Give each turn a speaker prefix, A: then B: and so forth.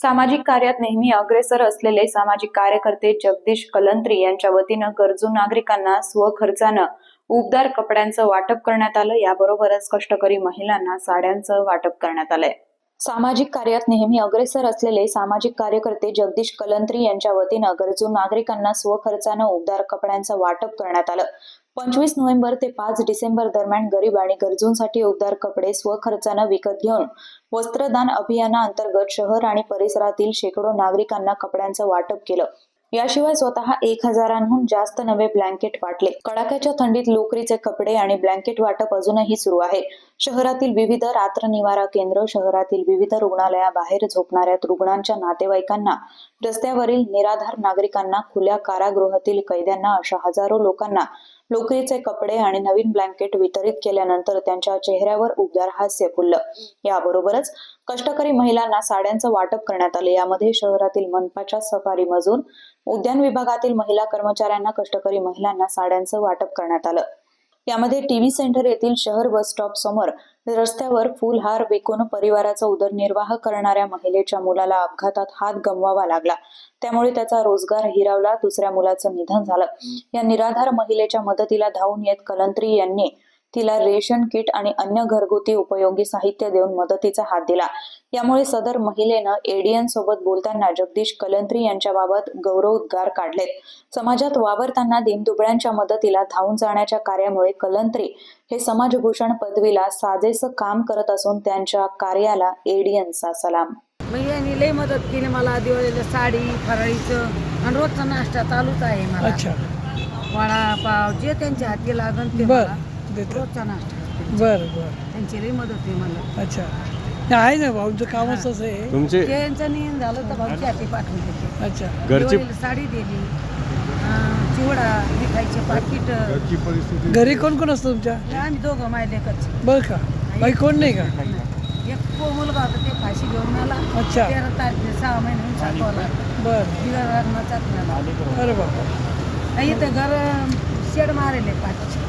A: सामाजिक कार्यात नेहमी अग्रेसर असलेले सामाजिक कार्यकर्ते जगदीश कलंत्री यांच्या वतीनं गरजू नागरिकांना स्वखर्चानं उबदार कपड्यांचं वाटप करण्यात आलं. याबरोबरच कष्टकरी महिलांना साड्यांचं वाटप करण्यात आलंय. सामाजिक कार्यात नेहमी अग्रेसर असलेले सामाजिक कार्यकर्ते जगदीश कलंत्री यांच्या वतीनं गरजू नागरिकांना स्वखर्चानं उबदार कपड्यांचं वाटप करण्यात आलं. पंचवीस नोव्हेंबर ते पाच डिसेंबर दरम्यान गरीब आणि गरजूंसाठी उबदार कपडे स्वखर्चानं विकत घेऊन वस्त्रदान अभियानाअंतर्गत शहर आणि परिसरातील शेकडो नागरिकांना कपड्यांचं वाटप केलं. याशिवाय स्वतः एक हजारांहून जास्त नवे ब्लँकेट वाटले. कडाक्याच्या थंडीत लोकरीचे कपडे आणि ब्लँकेट वाटप अजूनही सुरू आहे. शहरातील विविध रात्र निवारा केंद्र शहरातील विविध रुग्णालयाबाहेर झोपणाऱ्या रुग्णांच्या नातेवाईकांना रस्त्यावरील निराधार नागरिकांना खुल्या कारागृहातील कैद्यांना अशा हजारो लोकांना लोकरीचे कपडे आणि नवीन ब्लँकेट वितरित केल्यानंतर त्यांच्या चेहऱ्यावर उबदार हास्य फुललं. याबरोबरच कष्टकरी महिलांना साड्यांचं वाटप करण्यात आले. यामध्ये शहरातील मनपाच्या सफारी मजूर उद्यान विभागातील महिला कर्मचाऱ्यांना कष्टकरी महिलांना साड्यांचं वाटप करण्यात आलं. यामध्ये टीव्ही सेंटर येथील शहर बस स्टॉप समोर रस्त्यावर फुलहार विकून परिवाराचा उदरनिर्वाह करणाऱ्या महिलेच्या मुलाला अपघातात हात गमवावा लागला. त्यामुळे त्याचा रोजगार हिरावला दुसऱ्या मुलाचं निधन झालं. या निराधार महिलेच्या मदतीला धावून येत कलंत्री यांनी तिला रेशन किट आणि अन्य घरगुती उपयोगी साहित्य देऊन मदतीचा हात दिला. यामुळे सदर महिलेनं एडीएन सोबत बोलताना जगदीश कलंत्री यांच्याबाबत गौरवोद्गार काढलेत. समाजात वावरताना दीनदुबळ्यांच्या मदतीला धावून जाण्याच्या कार्यामुळे कलंत्री हे समाजभूषण पदवीला साजेसं काम करत असून त्यांच्या कार्याला एडीएनचा सलाम.
B: मग यांनी लई मदत केली मला दिवाळीला साडी फराळीचं आणि रोजचा नाश्ता चालूच आहे मला.
C: अच्छा.
B: वडापाव जे त्यांच्या हाती लागन ते मला.
C: देतात.
B: रोजचा नाश्ता
C: बर बर.
B: त्यांची लई मदत आहे मला.
C: अच्छा. नाही, आहे ना भाऊचं कामच असं आहे.
D: तुमचे
B: त्यांचं नियम झालं तर भाऊची हाती पाठवून देते.
C: अच्छा.
D: घरची
B: दिवाळीला साडी दिली अं, चिवडा मिठाईचे पाकिट.
D: घरची परिस्थिती
C: घरी कोण कोण असतं तुमच्या?
B: आम्ही दोघं मायलेकच
C: बर का. बाई कोण नाही का?
B: एक पो मुलगा होता ते फाशी घेऊन आला.
C: अच्छा.
B: तेरा तारखे सहा महिने सातवाला
C: बर.
B: तिला लग्नाचाच मिळाला
C: अरे बाबा
B: इथं घर शेड मारेले पाठीचे